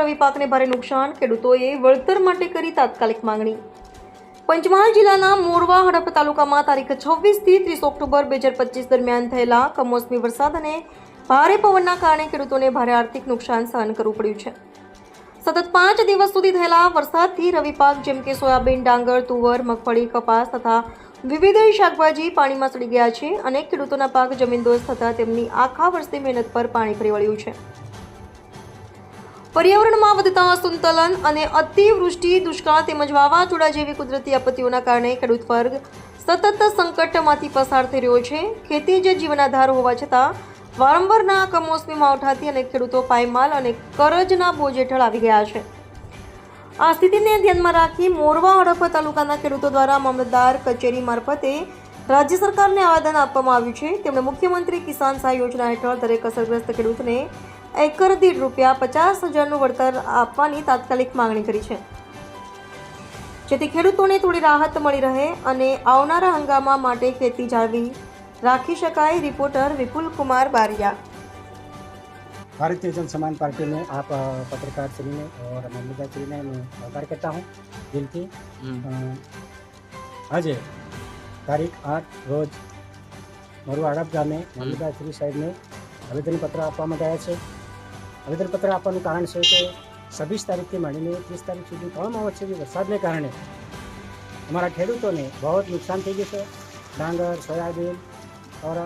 રવિ પાકને ભારે નુકસાન, ખેડૂતોએ વળતર માટે કરી તાત્કાલિક માંગણી. પંચમહાલ જિલ્લાના મોરવા હડપ તાલુકામાં તારીખ છવ્વીસથી ત્રીસ ઓક્ટોબર બે હજાર પચીસ દરમિયાન થયેલા કમોસમી વરસાદ અને ભારે પવનના કારણે ખેડૂતોને ભારે આર્થિક નુકસાન સહન કરવું પડ્યું છે. સતત પાંચ દિવસ સુધી થયેલા વરસાદથી રવિ પાક, જેમ કે સોયાબીન, ડાંગર, તુવર, મગફળી, કપાસ તથા વિવિધ શાકભાજી પાણીમાં સડી ગયા છે અને ખેડૂતોના પાક જમીનદોસ્ત થતાં તેમની આખા વર્ષની મહેનત પર પાણી ફરી વળ્યું છે. પર્યાવરણમાં વધતા અસંતુલન અને અતિવૃષ્ટિ, દુષ્કાળ તેમજ વાવાઝોડા જેવી કુદરતી આપત્તિઓના કારણે ખેડૂત વર્ગ સતત સંકટમાંથી પસાર થઈ રહ્યો છે. ખેતી જ જીવનાધાર હોવા છતાં વારંવારના કમોસમી માવઠાથી અને ખેડૂતો પાયમાલ અને કરજના બોજ હેઠળ આવી ગયા છે. આ સ્થિતિને ધ્યાનમાં રાખી મોરવા હડપ તાલુકાના ખેડૂતો દ્વારા મામલતદાર કચેરી મારફતે રાજ્ય સરકારને આવેદન આપવામાં આવ્યું છે. તેમણે મુખ્યમંત્રી કિસાન સહાય યોજના હેઠળ દરેક અસરગ્રસ્ત ખેડૂતને એકર દીઠ રૂપિયા પચાસ હજારનું વળતર આપવાની તાત્કાલિક માંગણી કરી છે. જેથી ખેડૂતોને થોડી રાહત મળી રહે અને આવનારા હંગામા માટે ખેતી જાળવી રાખી શકાય રિપોર્ટર વિપુલ કુમાર બારિયા. ભારતીય जन सम्मान पार्टी में आप पत्रकार श्री में और मम्मिका श्री में मैं આજે તારીખ આઠ રોજ મારું આડપ ગામે મમ્મિકા શ્રી સાહેબને આવેદનપત્ર આપવામાં ગયા છે. આવેદનપત્ર આપવાનું કારણ છે કે છવ્વીસ તારીખથી માંડીને ત્રીસ તારીખ સુધી ત્રણ સુધી વરસાદને કારણે અમારા ખેડૂતોને બહુ જ નુકસાન થઈ ગયું છે ડાંગર સોયાબીન ઓર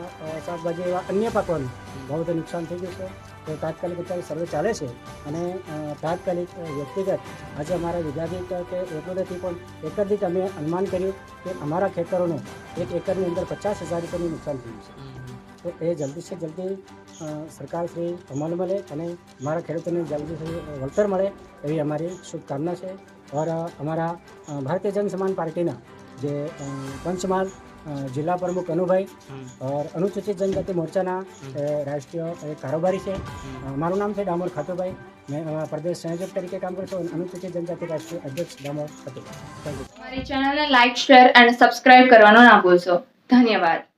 શાકભાજી એવા અન્ય પાકોને બહુ બધું નુકસાન થઈ ગયું છે તો તાત્કાલિક અત્યારે સર્વે ચાલે છે અને તાત્કાલિક વ્યક્તિગત આજે અમારા વિભાગીય કે એટલું નથી પણ દીઠ અમે અનુમાન કર્યું કે અમારા ખેતરોને એક એકરની અંદર પચાસ હજાર રૂપિયાનું નુકસાન થયું છે. તો એ જલ્દી છે જલ્દી સરકાર શ્રી અમલ મળે અને અમારા ખેડૂતોને જલ્દીથી વળતર મળે એવી અમારી શુભકામના છે. ઓર અમારા ભારતીય જનસમાન પાર્ટીના જે પંચમહાલ જિલ્લા પ્રમુખ અનુભાઈ ઓર અનુસૂચિત જનજાતિ મોરચાના રાષ્ટ્રીય કારોબારી છે. મારું નામ છે ડામોર ખાતુભાઈ. મેં પ્રદેશ સંયોજક તરીકે કામ કરું છું અનુસૂચિત જનજાતિ રાષ્ટ્રીય અધ્યક્ષ ડામોર ખાતુભાઈ. થેન્ક યુ મારી ચેનલને લાઇક શેર અને સબસ્ક્રાઇબ કરવાનો ના ભૂલશો. ધન્યવાદ.